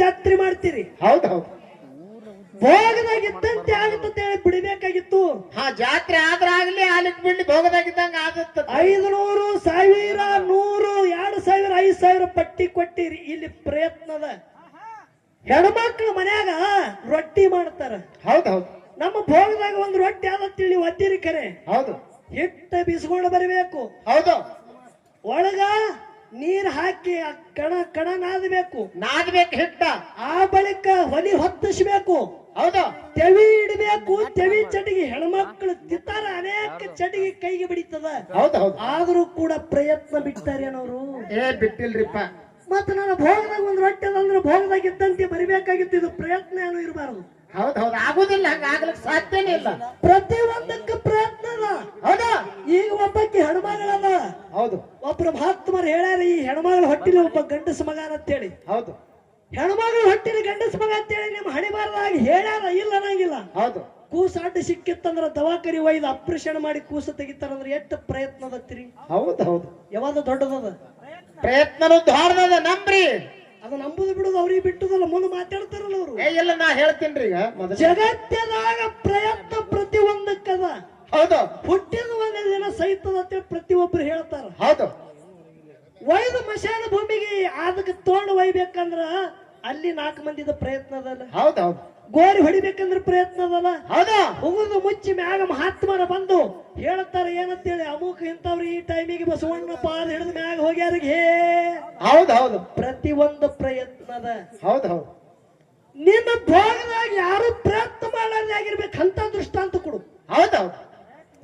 ಜಾತ್ರೆ ಮಾಡ್ತೀರಿ? ಹೌದು ಹೌದು. ಭೋಗದಾಗ ಇದ್ದಂತೆ ಆಗುತ್ತಂತ ಹೇಳಿ ಬಿಡಬೇಕಾಗಿತ್ತು. ಹಾ ಜಾತ್ರೆ ಆದ್ರೆ ಆಗ್ಲಿ ಆಲಿಟ್ ಬಿಡ್ಲಿ ಭೋಗದಾಗಿದ್ದಂಗ ಐದು ನೂರು ಸಾವಿರ ನೂರು ಎರಡು ಸಾವಿರ ಐದು ಸಾವಿರ ಪಟ್ಟಿ ಕೊಟ್ಟಿರಿ. ಇಲ್ಲಿ ಪ್ರಯತ್ನದ. ಹೆಣ್ಮಕ್ಳು ಮನ್ಯಾಗ ರೊಟ್ಟಿ ಮಾಡ್ತಾರ. ಹೌದು ಹೌದು. ನಮ್ಮ ಭೋಗದಾಗ ಒಂದು ರೊಟ್ಟಿ ಆದ ತಿಳಿ ಒತ್ತಿರಿ ಕರೆ. ಹೌದು. ಹಿಟ್ಟ ಬಿಸ್ಕೊಂಡು ಬರಬೇಕು. ಹೌದು. ಒಳಗ ನೀರ್ ಹಾಕಿ ಆ ಕಣ ಕಣ ನಾದಬೇಕು. ನಾದ್ಬೇಕು ಹಿಟ್ಟ. ಆ ಬಳಿಕ ಹೊಲಿ ಹೊತ್ತಿಸ್ಬೇಕು. ಹೌದು. ತೆವಿ ಇಡಬೇಕು ತೆವಿ ಚಟಿಗೆ ಹೆಣ್ಮಕ್ಳು ತಿತ್ತಾರ ಅನೇಕ ಚಟಿಗೆ ಕೈಗೆ ಬಿಡಿತದ. ಹೌದು ಹೌದು. ಆದ್ರೂ ಕೂಡ ಪ್ರಯತ್ನ ಬಿಡ್ತಾರೇನವರು ಏ ಬಿಟ್ಟಿಲ್ರಿಪ್ಪ. ಮತ್ತ ನಾನು ಭೋಗದಾಗ ಒಂದು ರೊಟ್ಟೆ ಅಂದ್ರೆ ಭೋಗದಾಗ ಇದ್ದಂತೆ ಬರಿಬೇಕಾಗಿತ್ತು ಇದು ಪ್ರಯತ್ನ ಏನು ಇರಬಾರದು. ಹೌದು ಹೌದು. ಆಗುದಿಲ್ಲ ಹಂಗ ಆಗ್ಲಿಕ್ಕೆ ಸಾಧ್ಯನೇ ಇಲ್ಲ. ಪ್ರತಿ ಒಂದಕ್ಕೆ ಅದ ಈಗ ಒಬ್ಬಕ್ಕೆ ಹೆಣ್ಮಗಳದ ಹೌದು. ಒಬ್ರು ಮಹಾತ್ಮರು ಹೇಳ್ಯಾರ ಈ ಹೆಣ್ಮಗಳ ಹೊಟ್ಟಿಲಿ ಒಬ್ಬ ಗಂಡಸ ಮಗ ಅಂತೇಳಿ. ಹೌದು. ಹೆಣ್ಮಗಳ ಹೊಟ್ಟಿಲಿ ಗಂಡಸ ಮಗ ಅಂತೇಳಿ ನಿಮ್ಮ ನಿಮ್ ಹಣಿಬಾರದಾಗಿ ಹೇಳ್ಯಾರ ಇಲ್ಲ ಅನ್ನಂಗಿಲ್ಲ. ಹೌದು. ಕೂಸ ಅಡ್ಡ ಸಿಕ್ಕಿತ್ತಂದ್ರ ದವಾಖಾನಿ ಒಯ್ದು ಅಪ್ರೇಷನ್ ಮಾಡಿ ಕೂಸ ತೆಗಿತಾರಂದ್ರ ಎಷ್ಟು ಪ್ರಯತ್ನ ಅದತ್ತಿರಿ ಹೌದು ಹೌದು. ಯಾವಾಗ ದೊಡ್ಡದದ? ಪ್ರಯತ್ನನು ಧಾರದದ ನಂಬ್ರಿ. ಅದು ನಂಬುದು ಬಿಡುದು ಅವ್ರಿಗೆ ಬಿಟ್ಟದಲ್ಲ ಮುಂದೆ ಮಾತಾಡ್ತಾರಲ್ಲ ಅವರು. ಏ ಇಲ್ಲ ನಾ ಹೇಳ್ತೀನಿ ಈಗ ಜಗತ್ತದಾಗ ಪ್ರಯತ್ನ ಪ್ರತಿ ಒಂದಕ್ಕದ ಹೌದು. ಹುಟ್ಟಿದ ಒಂದೇ ದಿನ ಸಹಿತದ ಅಂತೇಳಿ ಪ್ರತಿಯೊಬ್ರು ಹೇಳ್ತಾರ. ಹೌದು. ಒಯ್ದು ಮಶಾನ ಭೂಮಿಗೆ ಅದಕ್ಕೆ ತೋಂಡು ಒಯ್ಬೇಕಂದ್ರ ಅಲ್ಲಿ ನಾಲ್ಕು ಮಂದಿದ ಪ್ರಯತ್ನ ಅದಲ್ಲ. ಹೌದು. ಹೌದು ಗೋರಿ ಹೊಡಿಬೇಕಂದ್ರ ಪ್ರಯತ್ನ ಅದಲ್ಲ. ಹೌದು. ಹುಗುದು ಮುಚ್ಚಿ ಮ್ಯಾಗ ಮಹಾತ್ಮರ ಬಂದು ಹೇಳ್ತಾರೆ ಏನಂತೇಳಿ ಅಮುಕ್ ಇಂಥವ್ರು ಈ ಟೈಮಿಗೆ ಬಸವಣ್ಣ ಪಾದ ಹಿಡಿದ ಮ್ಯಾಗ ಹೋಗ್ಯಾರಿಗೆ ಹೌದು ಹೌದು. ಪ್ರತಿ ಒಂದು ಪ್ರಯತ್ನದ ಹೌದು ಹೌದು. ನಿನ್ನ ಭೋಗದಾಗ ಯಾರು ಪ್ರಯತ್ನ ಮಾಡಲಾರ್ದೆ ಅಂತ ದೃಷ್ಟಾಂತ ಕೊಡು. ಹೌದು ಹೌದು.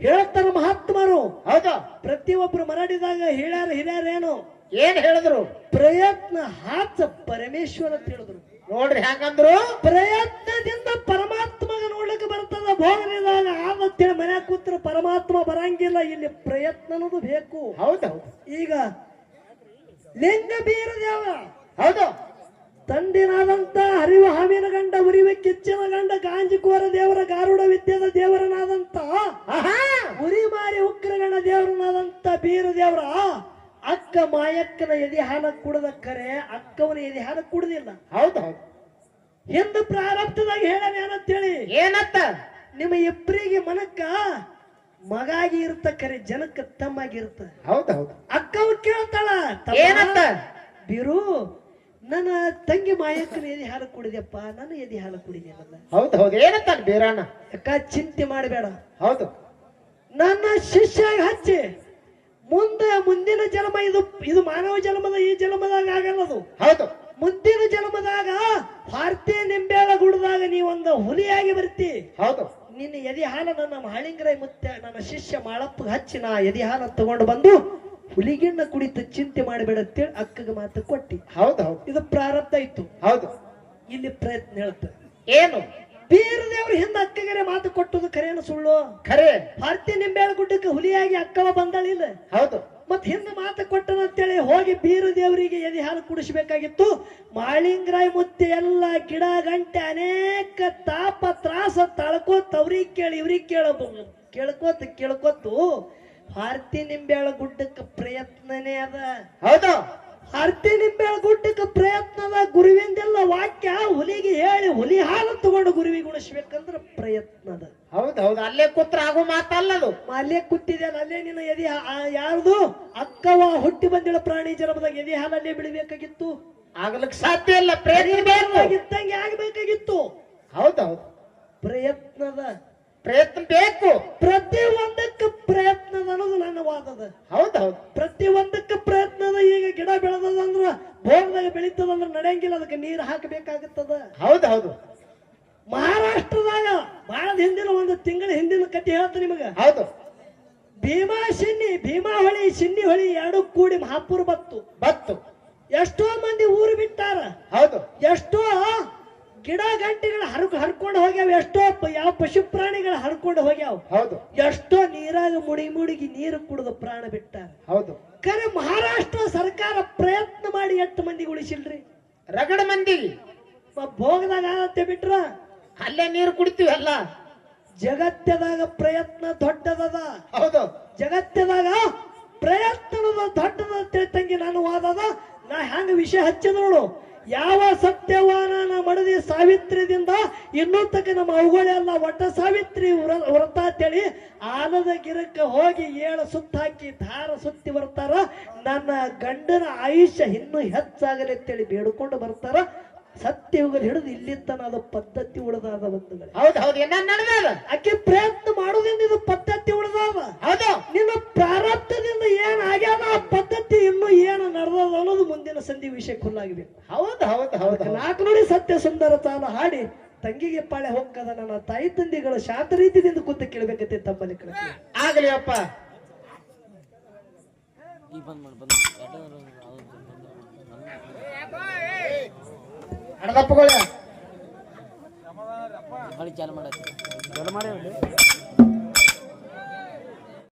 ಹೇಳ್ತಾರ ಮಹಾತ್ಮರು. ಹೌದಾ. ಪ್ರತಿಯೊಬ್ರು ಮರಾಡಿದಾಗ ಹೇಳ್ಯಾರ ಹಿರಿಯರ ಏನು? ಏನ್ ಹೇಳಿದ್ರು? ಪ್ರಯತ್ನ ಹಾಚ ಪರಮೇಶ್ವರ ಅಂತ ಹೇಳಿದ್ರು. ನೋಡ್ರಿ ಹ್ಯಾಂಗಂದ್ರು? ಪ್ರಯತ್ನದಿಂದ ಪರಮಾತ್ಮಗ ನೋಡ್ಲಿಕ್ಕೆ ಬರ್ತದ ಭೋಗನಿದಾಗ ಆಗತ್ತೇಳಿ ಮನೆ ಕೂತ್ರ ಪರಮಾತ್ಮ ಬರಂಗಿಲ್ಲ ಇಲ್ಲಿ ಪ್ರಯತ್ನ ಅನ್ನೋದು ಬೇಕು. ಹೌದು. ಹೌದು ಈಗ ಲಿಂಗ ಬೀರ ದೇವ ಹೌದು. ತಂದಿನಾದಂತ ಹರಿವ ಹಾವಿನ ಗಂಡ ಉರಿವ ಕಿಚ್ಚಿನ ಗಂಡ ಗಾಂಜಿಕೋರ ದೇವರ ಗಾರುಡ ವಿದ್ಯದ ದೇವರನಾದಂತ ಉರಿ ಮಾರಿ ಉಗ್ರಗಣ ದೇವರನಾದಂತ ಬೀರ ದೇವರ ಅಕ್ಕ ಮಾಯಕ್ಕನ ಎದೆ ಹಾಲ ಕುಡದ ಕರೆ ಅಕ್ಕವನ ಎದೆ ಹಾಲ ಕುಡದಿಲ್ಲ. ಹೌದು ಹೌದು. ಎಂದು ಪ್ರಾರಬ್ಧದಾಗ ಹೇಳನೆ ಏನಂತೇಳಿ? ಏನತ್ತ? ನಿಮ್ಮ ಇಬ್ಬರಿಗೆ ಮನಕ್ಕ ಮಗಾಗಿ ಇರ್ತ ಕರೆ ಜನಕ್ಕ ತಮ್ಮಾಗಿ ಹೌದೌದು ಹೌದು ಹೌದು. ಅಕ್ಕವ್ ಕೇಳ್ತಾಳ ಏನತ್ತ? ಬೀರು ನನ್ನ ತಂಗಿ ಮಾಯಕ್ಕನ ಎದೆ ಹಾಲು ಕುಡಿದ್ಯಪ್ಪ ನಾನು ಎದೆ ಹಾಲು ಕುಡಿದೇನಲ್ಲ ಹೌದು ಹೌದು. ಏನತ್ತ ಬೀರಣ್ಣ ಅಕ್ಕ ಚಿಂತೆ ಮಾಡಬೇಡ. ಹೌದು. ನನ್ನ ಶಿಷ್ಯ ಹಚ್ಚಿ ಮುಂದೆ ಮುಂದಿನ ಜನ್ಮ ಇದು ಇದು ಮಾನವ ಜನ್ಮದ ಈ ಜನ್ಮದಾಗ ಆಗಲ್ಲದು. ಹೌದು. ಮುಂದಿನ ಜನ್ಮದಾಗ ಭಾರತೀಯ ನಿಂಬೆಳ ಗುಡದಾಗ ನೀವೊಂದು ಹುಲಿಯಾಗಿ ಬರ್ತಿ. ಹೌದು. ನಿನ್ನ ಎದೆ ಹಾಲ ನನ್ನ ಮಹಾಳಿಂಗರಾಯ ಮುತ್ತೆ ನನ್ನ ಶಿಷ್ಯ ಮಾಳಪ್ಪ ಹಚ್ಚಿ ನಾ ಎದೆ ಹಾಲ ತಗೊಂಡು ಬಂದು ಹುಲಿಗಿಣ್ಣ ಕುಡಿತ ಚಿಂತೆ ಮಾಡಬೇಡ ಅಂತೇಳಿ ಅಕ್ಕಗೆ ಮಾತು ಕೊಟ್ಟಿ. ಹೌದು ಹೌದು. ಇದು ಪ್ರಾರಬ್ಧ ಇತ್ತು. ಹೌದು. ಇಲ್ಲಿ ಪ್ರಯತ್ನ ಹೇಳ್ತ ಏನು? ಬೀರ ದೇವ್ರ ಹಿಂದೆ ಅಕ್ಕಗರೆ ಮಾತು ಕೊಟ್ಟದು ಖರೇನ ಸುಳ್ಳು. ಖರೆ ಹರ್ತಿ ನಿಂಬೆಳ ಗುಡ್ಡಕ್ಕೆ ಹುಲಿಯಾಗಿ ಅಕ್ಕವ ಬಂದಳಿಲ್ಲ ಹೌದು. ಮತ್ ಹಿಂದೆ ಮಾತು ಕೊಟ್ಟನ ಅಂತೇಳಿ ಹೋಗಿ ಬೀರು ದೇವರಿಗೆ ಎದೆ ಹಾಲು ಕುಡಿಸ್ಬೇಕಾಗಿತ್ತು. ಮಾಳಿಂಗರಾಯ ಮುತ್ತೆ ಎಲ್ಲ ಗಿಡ ಗಂಟೆ ಅನೇಕ ತಾಪ ತ್ರಾಸ ತಳ್ಕೋತ ಅವ್ರಿಗೆ ಕೇಳಿ ಇವ್ರಿಗೆ ಕೇಳ ಕೇಳ್ಕೋತ ಕೇಳ್ಕೊತು ಭಾರತಿ ನಿಂಬೆಳ ಗುಡ್ಡಕ್ಕೆ ಪ್ರಯತ್ನನೇ ಅದ. ಹೌದು. ಭಾರತಿ ನಿಂಬೆಳ ಗುಡ್ಡಕ್ಕೆ ಪ್ರಯತ್ನದ ಗುರುವಿಂದೆಲ್ಲ ವಾಕ್ಯ ಹುಲಿಗೆ ಹೇಳಿ ಹುಲಿ ಹಾಲು ತಗೊಂಡು ಗುರುವಿ ಗುಣಿಸ್ಬೇಕಂದ್ರ ಪ್ರಯತ್ನ ಅದ. ಹೌದು ಹೌದು. ಅಲ್ಲೇ ಕೂತ್ರ ಆಗೋ ಮಾತಲ್ಲದು. ಅಲ್ಲೇ ಕೂತಿದ್ಯಲ್ಲ ಅಲ್ಲೇ ನಿನ್ನ ಎದೆ ಯಾರ್ದು? ಅಕ್ಕವ ಹುಟ್ಟಿ ಬಂದಿಳ ಪ್ರಾಣಿ ಜನ್ಮದಾಗ ಎದೆ ಹಾಲಲ್ಲೇ ಬಿಡಬೇಕಾಗಿತ್ತು ಆಗ್ಲಿಕ್ಕೆ ಸಾಧ್ಯ ಇಲ್ಲ ಪ್ರಯತ್ನ ಇದ್ದಂಗೆ ಆಗ್ಬೇಕಾಗಿತ್ತು. ಹೌದೌದು ಹೌದು. ಪ್ರಯತ್ನದ ಪ್ರಯತ್ನ ಬೇಕು. ಪ್ರತಿ ಒಂದಕ್ಕೆ ಪ್ರಯತ್ನದ ಅನ್ನೋದು ನನ್ನ ವಾದದ ಹೌದು ಹೌದು. ಪ್ರತಿ ಒಂದಕ್ಕೆ ಪ್ರಯತ್ನದ ಈಗ ಗಿಡ ಬೆಳೆದದಂದ್ರ ಬೋರ್ದಾಗ ಬೆಳೀತದಂದ್ರ ನಡೆಯಂಗಿಲ್ಲ ಅದಕ್ಕೆ ನೀರು ಹಾಕಬೇಕಾಗುತ್ತದ. ಹೌದು ಹೌದು. ಮಹಾರಾಷ್ಟ್ರದಾಗ ಬಹಳ ಹಿಂದಿನ ಒಂದು ತಿಂಗಳ ಹಿಂದಿನ ಕಟ್ಟಿ ಹೇಳ್ತ ನಿಮಗ. ಹೌದು. ಭೀಮಾ ಶಿನ್ನಿ ಭೀಮಾ ಹೊಳಿ ಶಿನ್ನಿ ಹೊಳಿ ಎರಡು ಕೂಡಿ ಮಹಾಪುರ ಬತ್ತು. ಬತ್ತು. ಎಷ್ಟೋ ಮಂದಿ ಊರು ಬಿಟ್ಟಾರ. ಹೌದು. ಎಷ್ಟೋ ಗಿಡ ಗಂಟೆಗಳು ಹರ್ ಹರ್ಕೊಂಡು ಹೋಗ್ಯಾವ ಎಷ್ಟೋ ಪ- ಯಾವ ಪಶು ಪ್ರಾಣಿಗಳು ಹರ್ಕೊಂಡು ಹೋಗ್ಯಾವ. ಹೌದು. ಎಷ್ಟೋ ನೀರಾಗ ಮುಡಿ ಮುಡಿಗಿ ನೀರು ಕುಡಿದು ಪ್ರಾಣ ಬಿಟ್ಟ ಹೌದು. ಕರೆ ಮಹಾರಾಷ್ಟ್ರ ಸರ್ಕಾರ ಪ್ರಯತ್ನ ಮಾಡಿ ಎಷ್ಟು ಮಂದಿಗೆ ಉಳಿಸಿಲ್ರಿ? ರಗಡ ಮಂದಿ. ಮ- ಭೋಗದಾಗ ಆಗತ್ತೆ ಬಿಟ್ರ? ಅಲ್ಲೇ ನೀರು ಕುಡಿತೀವಿ ಅಲ್ಲ ಜಗತ್ತದಾಗ ಪ್ರಯತ್ನ ದೊಡ್ಡದದ. ಹೌದು. ಜಗತ್ತದಾಗ ಪ್ರಯತ್ನದ ದೊಡ್ಡದ ತಿಳ್ತಂಗಿ ತಂಗಿ ನಾನು ವಾದದ. ನಾ ಹ್ಯಾಂಗ ವಿಷಯ ಹಚ್ಚಿದ ನೋಡು. ಯಾವ ಸತ್ಯವಾನ ಮಡದಿ ಸಾವಿತ್ರಿದಿಂದ ಇನ್ನೂ ತಕ್ಕ ನಮ್ಮ ಅವುಗಳೆಲ್ಲ ಒಟ್ಟ ಸಾವಿತ್ರಿ ವ್ರ- ವ್ರತ ಅಂತೇಳಿ ಆಲದ ಗಿರಕ್ಕೆ ಹೋಗಿ ಏಳು ಸುತ್ತಾಕಿ ಧಾರ ದಾರ ಸುತ್ತಿ ಬರ್ತಾರ. ನನ್ನ ಗಂಡನ ಆಯುಷ್ಯ ಇನ್ನೂ ಹೆಚ್ಚಾಗಲಿ ಅಂತೇಳಿ ಬೇಡ್ಕೊಂಡು ಬರ್ತಾರ. ಸತ್ಯಯುಗಲ್ ಹಿಡಿದು ಇಲ್ಲಿ ತನ ಅದು ಪದ್ಧತಿ ಉಳಿದಾದ ಬಂಧುಗಳೇ. ಹೌದ್ ಹೌದ್. ಅಕ್ಕಿ ನಡೆದ ಸುಂದರ ತಾನು ಹಾಡಿ ತಂಗಿಗೆ ಪಾಳೆ ಹೋಗ್ಕದ ನನ್ನ ತಾಯಿ ತಂದೆಗಳು ಶಾಂತ ರೀತಿಯಿಂದ ಕೂತು ಕೇಳಬೇಕಂತೆ ತಮ್ಮಲ್ಲಿ ಕಡೆ ಆಗಲಿ ಅಪ್ಪ ಬಂದ್ ಮಾಡಿ